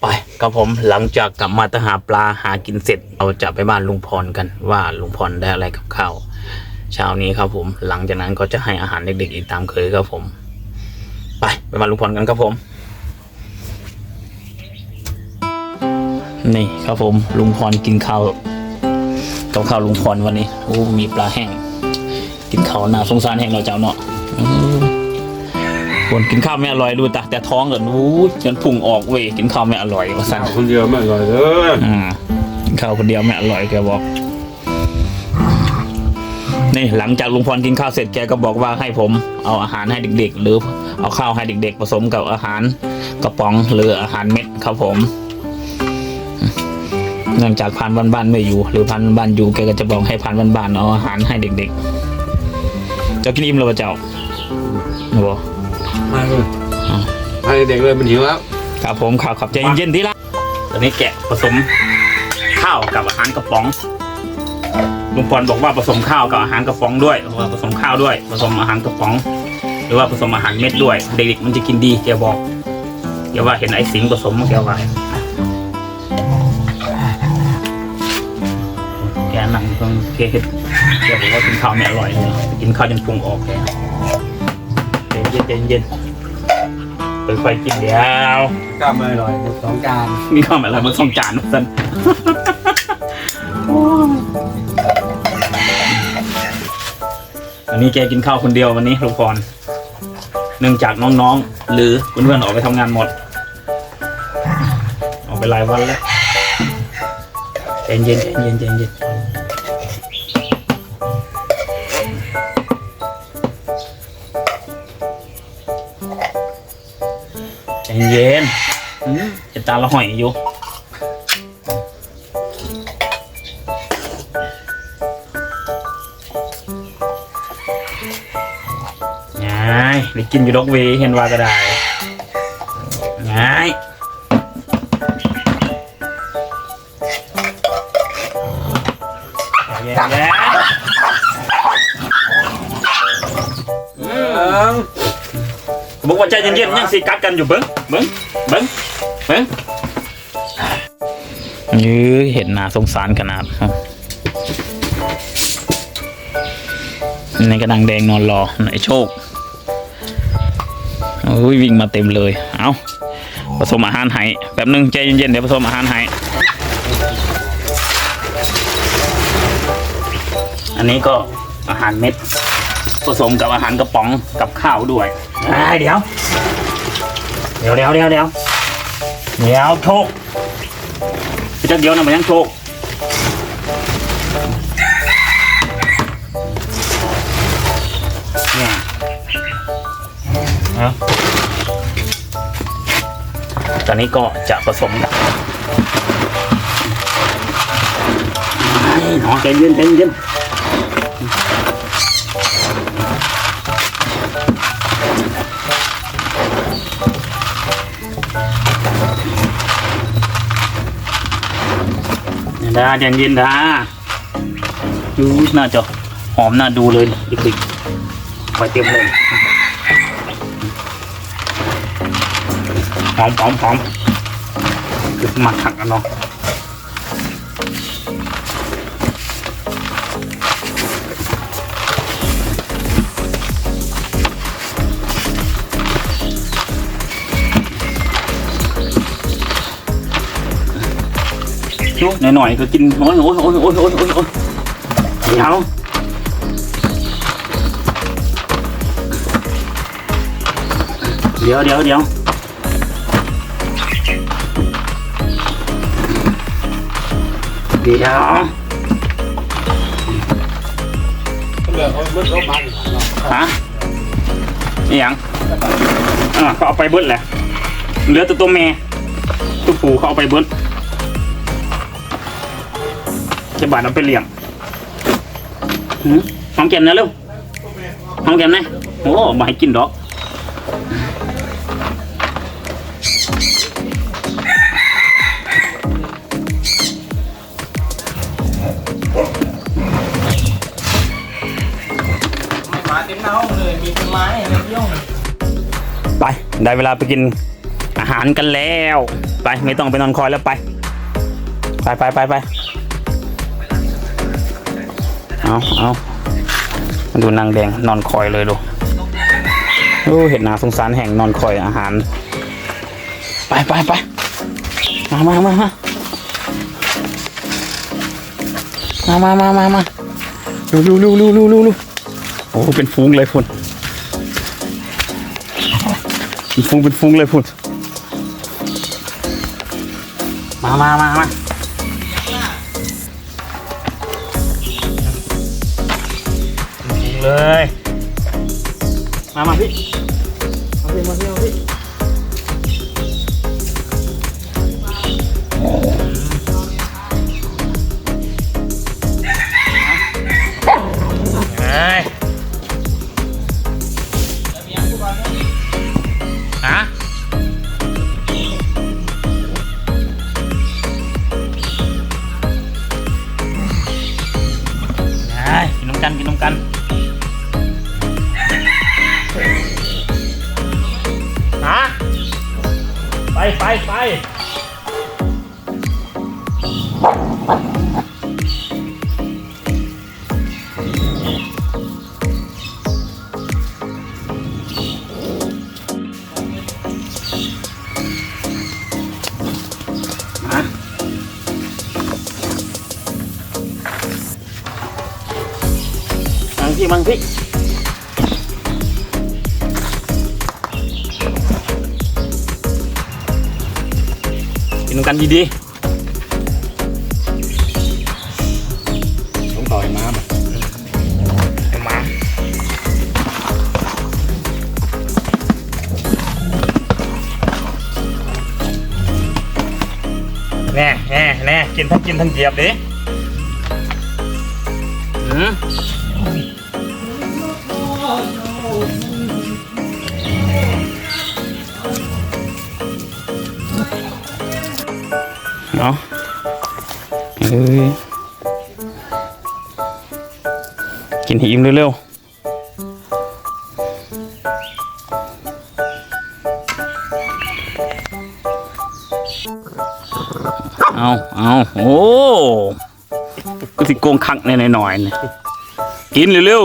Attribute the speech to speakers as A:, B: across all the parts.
A: ไปครับผมหลังจากกลับมาตหาปลาหากินเสร็จ เราจะไปบ้านลุงพรกันว่าลุงพรได้อะไรกับข้าวเช้านี้ครับผม หลังจากนั้นก็จะให้อาหารเด็กๆอีกตามเคยครับผม ไปไปบ้านลุงพรกันครับผม นี่ครับผมลุงพรกินข้าวกับข้าวลุงพรวันนี้โอ้มีปลาแห้ง กินข้าวน่าสงสารแห้งเราเจ้าเนาะอืมคนกินข้าวไม่อร่อยดูแต่แต่ท้องเกินวู้จนพุงออกเว้ยกินข้าวไม่อร่อยว่าสั่น
B: คนเดียวไม่อร่อยเลย
A: อืมกินข้าวคนเดียวไม่อร่อยแกบอกนี่หลังจากลุงพรกินข้าวเสร็จแกก็บอกว่าให้ผมเอาอาหารให้เด็ก ๆ หรือเอาข้าวให้เด็ก ๆ ผสมกับอาหารกระป๋องหรืออาหารเม็ดครับผมเนื่องจากพันบ้านๆไม่อยู่ หรือพันบ้านอยู่แกก็จะบอกให้พันบ้านๆเอาอาหารให้เด็กๆเจ้ากินอิ่มแล้วปะเจ้าโอ้โห
B: ไม่เลยให้เด็กเลยมันหิวแล้ว
A: ครับผมข่าวขับใจเย็นๆที่ละตอนนี้แกะผสมข้าวกับอาหารกระป๋องลุงพรบอกว่าผสมข้าวกับอาหารกระป๋องด้วยว่าผสมข้าวด้วย ผสมอาหารกระป๋อง หรือว่าผสมอาหารเม็ดด้วย เด็กๆมันจะกินดีแกบอกแกว่าเห็นไอ้สิงผสมแกว่า นั่งตรงแกเห็นแกบอกว่ากินข้าวไม่อร่อยเลยกินข้าวจนพุงออกแกเย็นๆเย็นๆค่อยๆกินเดี๋ยว
B: กล้าไม่อร่อยสองจาน
A: มีข้าวอะไรมาสองจานสันวันนี้แกกินข้าวคนเดียววันนี้ลูกพรเนื่องจากน้องๆ หรือเพื่อนๆออกไปทำงานหมด ออกไปหลายวันแล้วใจเย็นใจเย็นใจเย็น เย็นอืมจะตาละหอยอยู่ ง่ายได้กินอยู่ดอกเวเห็นว่าก็ได้ ง่ายแย่แย่บอกว่าใจเย็นๆยังสิกัดกันอยู่เบิ้ง เบิ้งเบิ้งเบิ้งยื้อเห็นหน้าสงสารขนาดครับในกระดังแดงนอนรอไหนโชคโอ้ยวิ่งมาเต็มเลย เอาผสมอาหารให้แป๊บนึงใจเย็นๆเดี๋ยวผสมอาหารให้อันนี้ก็อาหารเม็ด ผสมกับอาหารกระป๋องกับข้าวด้วยอ่าเดี๋ยว เดี๋ยวเดี๋ยวเดี๋ยวเดี๋ยวเดี๋ยวโชคไปจักเดี๋ยวนะมันยังโชคเนี่ยนะตอนนี้ก็จะผสมกันน้องใจเย็นใจเย็น ดาใจเย็นดาดูน่าจะหอมน่าดูเลยเด็กๆไปเตรียมเลยหอมหอมหอมคือมาถักกันเนาะ ชุหน่อยก็กินโอ้ยโอ้ยโอ้ยโอ้ยโอ้ยโอ้ยโอ้ยเดี๋ยวเดี๋ยวเดี๋ยวเดี๋ยวเดี๋ยว
B: เหลือเขาเมื่อเขามาอีก
A: ฮะนี่ยังอ่าเขาเอาไปเบิ้ลแหละเหลือแตัวตัวแม่ตัวผูเขาเอาไปเบิ้ล จะบาดเอาไปเหลี้ยงหืมหอมแก้มนะเร็วหอมแก้มนะโอ้มาให้กินดอก
C: เต็มหน้าห้องเลยมีต้นไม้ในที่ห้อง
A: ไป ได้เวลาไปกินอาหารกันแล้ว ไปไม่ต้องไปนอนคอยแล้วไป ไปไปไปไป เอาเอามาดูนางแดงนอนคอยเลยดูโอ้เห็นหนาสงสารแห่งนอนคอยอาหาร ไปไปไปมามามามามามามามามาลูลูลูลูลูลูลูโอ้เป็นฟุ้งเลยพุ่นเป็นฟุ้งเป็นฟุ้งเลยพุ่นมามามามา เลย มามาพี่ มาพี่มาพี่มาพี่ ไปไปไปมังที่บางที่ minum canh gì đi? Sống tòi má mà. Em má nè đi nè กินทั้งกินทั้งเหยียบดิอืม เอ้ยกินหิมเร็วๆเอาเอาโอ้ก็สิโกงคักแน่หน่อยๆเนี่ยกินเร็ว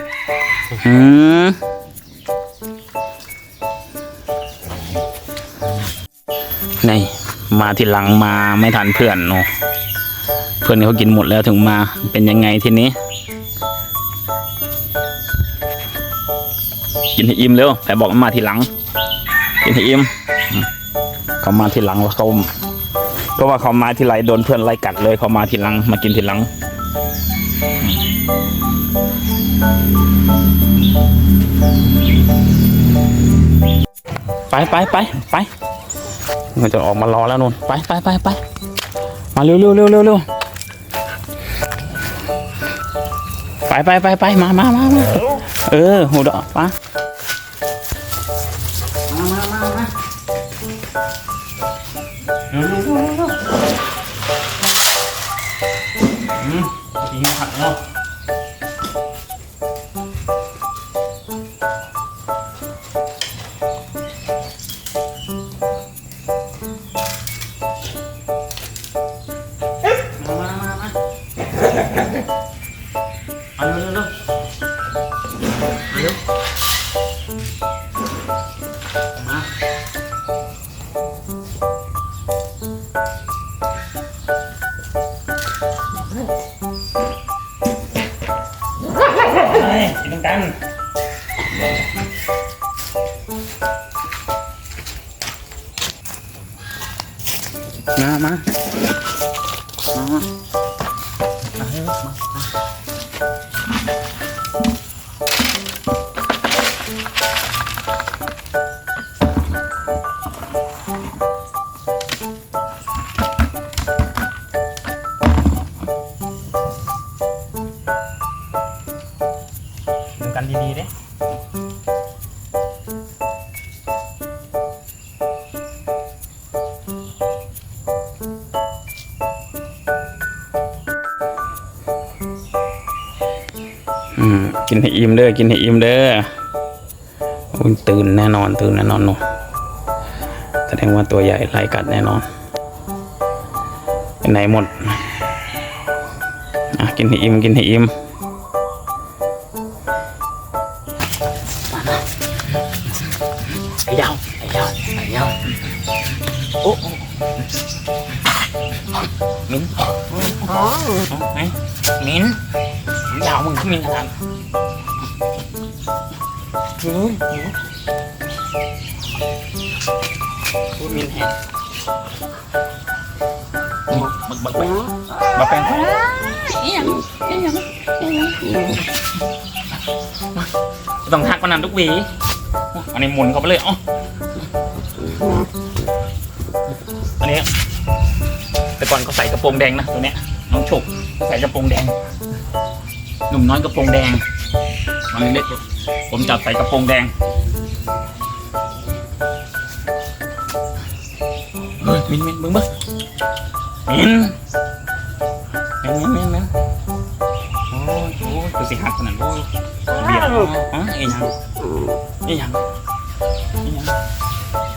A: ๆอืมนี่มาที่หลังมาไม่ทันเพื่อนเนาะ เพื่อนเขากินหมดแล้วถึงมาเป็นยังไงทีนี้ กินให้อิ่มเร็วแต่บอกว่ามาทีหลัง กินให้อิ่มเขามาทีหลังว่าเขาเพราะว่าเขามาทีไรโดนเพื่อนไล่กัดเลยเขามาทีหลัง มากินทีหลังไปไปไปไปมันจะออกมารอแล้วนุ่นไปไปไปไป มาเร็วเร็วเร็วเร็วเร็วไปไปไปไปมามามามาเออหูดอกปะมามามามาเร็วเร็วเร็วเร็วเร็วอืมกินผักเนาะ มามา กินให้อิ่มเด้อกินให้อิ่มเด้ออุ๊ยตื่นแน่นอนตื่นแน่นอนหนูแสดงว่าตัวใหญ่ไล่กัดแน่นอนไปไหนหมดอะกินให้อิ่มกินให้อิ่มไอ้ยาวไอ้ยาวไอ้ยาวโอ้โอ้มิ้นอ๋อไงมิ้น ยาวมึงขึ้นมิ้นขนดหิวหิวพูดมิ้นแห้งบักบักบักบักแปลงต้องทักมานานทุกวีอันนี้หมุนเขาไปเลยอ๋ออันนี้แต่ก่อนเขาใส่กระโปรงแดงนะตัวเนี้ยน้องฉกใส่กระโปรงแดง หนุ่มน้อยกระโปรงแดงตอนเล็กๆผมจับใส่กระโปรงแดงเฮ้ยมินมินมึงบ้มินมินมินมินมินโอ้ยโอ้ยคือสิหักขนาดโอ้ยเบียดอ๋อเอ็ยังเอ็ยังเอ็ยัง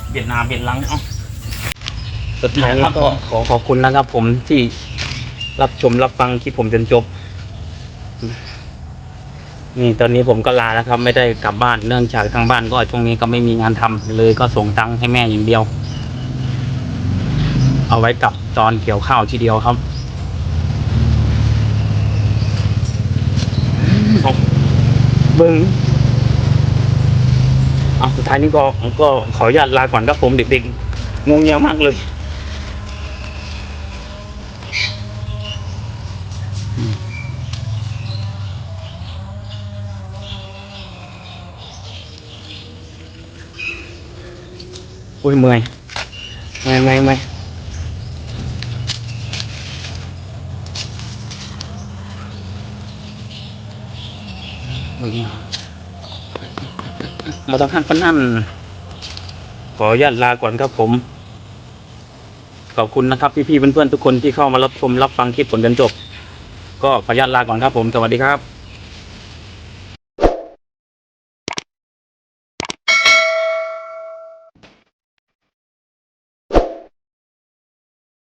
A: เบียดหนาเบียดหลังเอ้าสุดท้ายก็ขอขอบคุณนะครับ ผมที่รับชมรับฟังคลิปผมจนจบ นี่ตอนนี้ผมก็ลาแล้วครับ ไม่ได้กลับบ้านเนื่องจากทางบ้านก็ช่วงนี้ก็ไม่มีงานทำเลยก็ส่งตังค์ให้แม่อย่างเดียว เอาไว้กลับตอนเกี่ยวข้าวทีเดียวครับเบิ้งเอาสุดท้ายนี้ก็ก็ขออนุญาตลาก่อนครับผมเด็กๆงงเงียมากเลย อุ้ยเมื่อยเมื่อยเมื่อยเมื่อยมาต้องหันปานนั่นขออนุญาตลาก่อนครับผม ขอบคุณนะครับพี่ๆเพื่อนๆทุกคนที่เข้ามารับชมรับฟังคลิปผลจนจบ ก็ขออนุญาตลาก่อนครับผม สวัสดีครับ